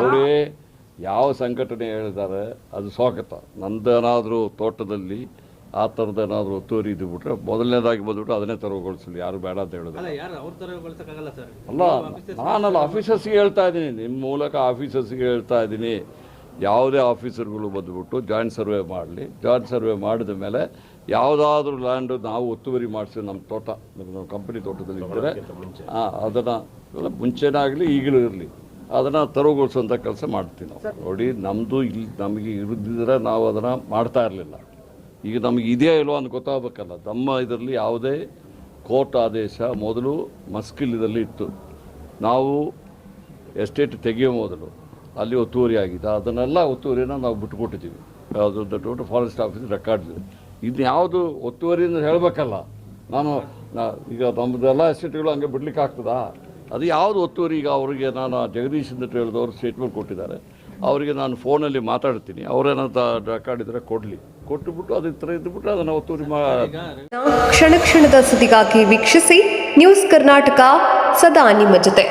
ನೋಡಿ ಯಾವ ಸಂಘಟನೆ ಹೇಳಿದ್ದಾರೆ ಅದು ಸ್ವಾಗತ. ನಂದೇನಾದರೂ ತೋಟದಲ್ಲಿ ಆ ಥರದ ಏನಾದರೂ ಒತ್ತುವರಿ ಇದು ಬಿಟ್ರೆ ಮೊದಲನೇದಾಗಿ ಬಂದ್ಬಿಟ್ಟು ಅದನ್ನೇ ತೆರವುಗೊಳಿಸಲಿ. ಯಾರು ಬೇಡ ಅಂತ ಹೇಳಿದ್ರು. ಅಲ್ಲ ಯಾರು ಅವ್ರ ತರ ಬಳಸಕ್ಕಾಗಲ್ಲ ಸರ್? ಅಲ್ಲ ನಾನಲ್ಲ ಆಫೀಸರ್ಸ್ಗೆ ಹೇಳ್ತಾ ಇದ್ದೀನಿ. ನಿಮ್ಮ ಮೂಲಕ ಆಫೀಸರ್ಸ್ಗೆ ಹೇಳ್ತಾ ಇದ್ದೀನಿ. ಯಾವುದೇ ಆಫೀಸರ್ಗಳು ಬಂದುಬಿಟ್ಟು ಜಾಯಿಂಟ್ ಸರ್ವೆ ಮಾಡಲಿ. ಜಾಯಿಂಟ್ ಸರ್ವೆ ಮಾಡಿದ ಮೇಲೆ ಯಾವುದಾದ್ರೂ ಲ್ಯಾಂಡ್ ನಾವು ಒತ್ತುವರಿ ಮಾಡಿಸಿ ನಮ್ಮ ತೋಟ ನಮ್ಮ ಕಂಪನಿ ತೋಟದಲ್ಲಿ ಇದ್ದರೆ ಅದನ್ನು ಮುಂಚೆನೇ ಆಗಲಿ ಈಗಲೂ ಇರಲಿ. ಅದನ್ನು ತೆರವುಗೊಳಿಸುವಂಥ ಕೆಲಸ ಮಾಡ್ತೀವಿ ನಾವು. ನೋಡಿ ನಮ್ಮದು ಇಲ್ಲಿ ನಮಗೆ ಇರದಿದ್ರೆ ನಾವು ಅದನ್ನು ಮಾಡ್ತಾ ಇರಲಿಲ್ಲ. ಈಗ ನಮಗೆ ಇದೆಯಾ ಇಲ್ವೋ ಅಂತ ಗೊತ್ತಾಗಬೇಕಲ್ಲ. ನಮ್ಮ ಇದರಲ್ಲಿ ಯಾವುದೇ ಕೋರ್ಟ್ ಆದೇಶ ಮೊದಲು ಮಸ್ಕಿಲ್ದಲ್ಲಿ ಇತ್ತು. ನಾವು ಎಸ್ಟೇಟ್ ತೆಗೆಯೋ ಮೊದಲು ಅಲ್ಲಿ ಒತ್ತುವರಿ ಆಗಿದೆ ಅದನ್ನೆಲ್ಲ ಒತ್ತುವರಿನ ನಾವು ಬಿಟ್ಟುಕೊಟ್ಟಿದ್ದೀವಿ. ಯಾವುದು ದೊಡ್ಡ ಫಾರೆಸ್ಟ್ ಆಫೀಸ್ ರೆಕಾರ್ಡ್ ಇದೆ. ಯಾವುದು ಒತ್ತುವರಿ ಅಂತ ಹೇಳಬೇಕಲ್ಲ. ನಾನು ಈಗ ನಮ್ಮದೆಲ್ಲ ಎಸ್ಟೇಟ್ಗಳು ಹಂಗೆ ಬಿಡ್ಲಿಕ್ಕೆ ಆಗ್ತದಾ ಅದು ಯಾವುದು ಒತ್ತುವರಿ ಈಗ ಅವರಿಗೆ ನಾನು ಜಗದೀಶ್ ಅಂತ ಹೇಳಿದವರು ಸ್ಟೇಟ್ಮೆಂಟ್ ಕೊಟ್ಟಿದ್ದಾರೆ. ಅವರಿಗೆ ನಾನು ಫೋನಲ್ಲಿ ಮಾತಾಡ್ತೀನಿ. ಅವರೇನಂತ ರೆಕಾರ್ಡ್ ಇದ್ದರೆ ಕೊಡಲಿ. ಕೊಟ್ಟುಬಿಟ್ಟು ಅದ್ರ ಥರ ಇದ್ದುಬಿಟ್ಟು ಅದನ್ನು ಒತ್ತುವರಿ ಮಾ ಕ್ಷಣ ಕ್ಷಣದ ಸುದ್ದಿಗಾಗಿ ವೀಕ್ಷಿಸಿ ನ್ಯೂಸ್ ಕರ್ನಾಟಕ ಸದಾ ನಿಮ್ಮ ಜೊತೆ.